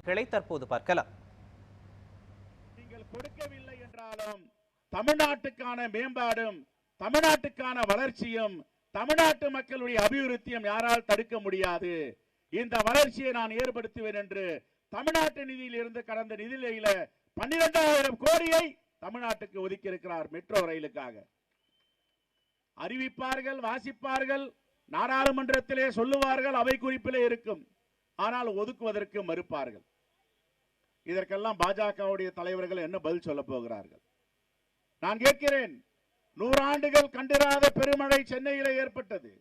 காட்சிகளை தற்போது பார்க்கலாம். நீங்கள் கொடுக்கவில்லை என்றாலும் தமிழ்நாட்டுக்கான மேம்பாடும் தமிழ்நாட்டுக்கான வளர்ச்சியும் தமிழ்நாட்டு மக்களுடைய அபிவிருத்தியும் யாரால் தடுக்க முடியாது. இந்த வளர்ச்சியை நான் ஏற்படுத்துவேன் என்று தமிழ்நாட்டு நிதியில் இருந்து கடந்த நிதியில பன்னிரெண்டாயிரம் கோடியை தமிழ்நாட்டுக்கு ஒதுக்கி இருக்கிறார் மெட்ரோ ரயிலுக்காக. அறிவிப்பார்கள் வாசிப்பார்கள் நாடாளுமன்றத்திலே சொல்லுவார்கள் அவை குறிப்பிலே இருக்கும். ஆனால் ஒதுக்குவதற்கு மறுப்பார்கள். இதற்கெல்லாம் பாஜகவுடைய தலைவர்கள் என்ன பதில் சொல்ல போகிறார்கள்? நான் கேட்கிறேன் நூறாண்டுகள் கண்டிராத பெருமழை சென்னையில் ஏற்பட்டது.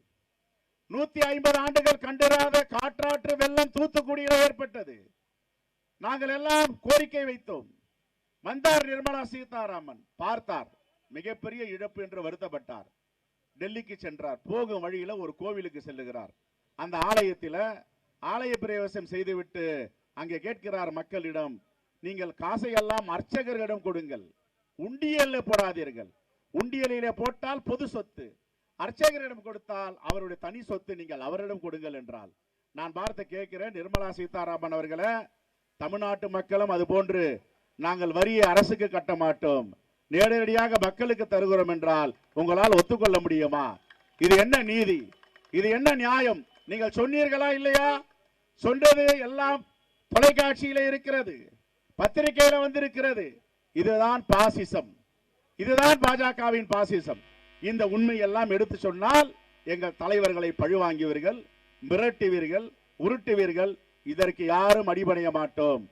நூத்தி ஐம்பது ஆண்டுகள் கண்டிராத காற்றாற்று வெள்ளம் தூத்துக்குடியில் ஏற்பட்டது. நாங்கள் எல்லாம் கோரிக்கை வைத்தோம். வந்தார் நிர்மலா சீதாராமன். பார்த்தார். மிகப்பெரிய இழப்பு என்று வருத்தப்பட்டார். டெல்லிக்கு சென்றார். போகும் வழியில ஒரு கோவிலுக்கு செல்லுகிறார். அந்த ஆலயத்தில் ஆலய பிரவேசம் செய்துவிட்டு அங்கே கேட்கிறார் மக்களிடம் நீங்கள் காசை எல்லாம் அர்ச்சகர்களிடம் கொடுங்கள். உண்டியல்ல போடாதீர்கள். உண்டியலிலே போட்டால் பொது சொத்து. அர்ச்சகரிடம் கொடுத்தால் அவருடைய தனி சொத்து நீங்கள் அவரிடம் கொடுங்கள் என்றால் நான் பார்த்து கேட்கிறேன் நிர்மலா சீதாராமன் அவர்களை தமிழ்நாட்டு மக்களும் அது போன்று நாங்கள் வரியை அரசுக்கு கட்ட மாட்டோம். நேரடியாக மக்களுக்கு தருகிறோம் என்றால் உங்களால் ஒத்துக்கொள்ள முடியுமா? இது என்ன நீதி? இது என்ன நியாயம்? நீங்கள் சொன்னீர்களா இல்லையா? சொன்னது எல்லாம் தொலைக்காட்சியில இருக்கிறது பத்திரிகையில வந்திருக்கிறது. இதுதான் பாசிசம். இதுதான் பாஜகவின் பாசிசம். இந்த உண்மை எல்லாம் எடுத்து சொன்னால் எங்கள் தலைவர்களை பழிவாங்கியவர்கள் மிரட்டுவீர்கள் உருட்டுவீர்கள். இதற்கு யாரும் அடிபணிய மாட்டோம்.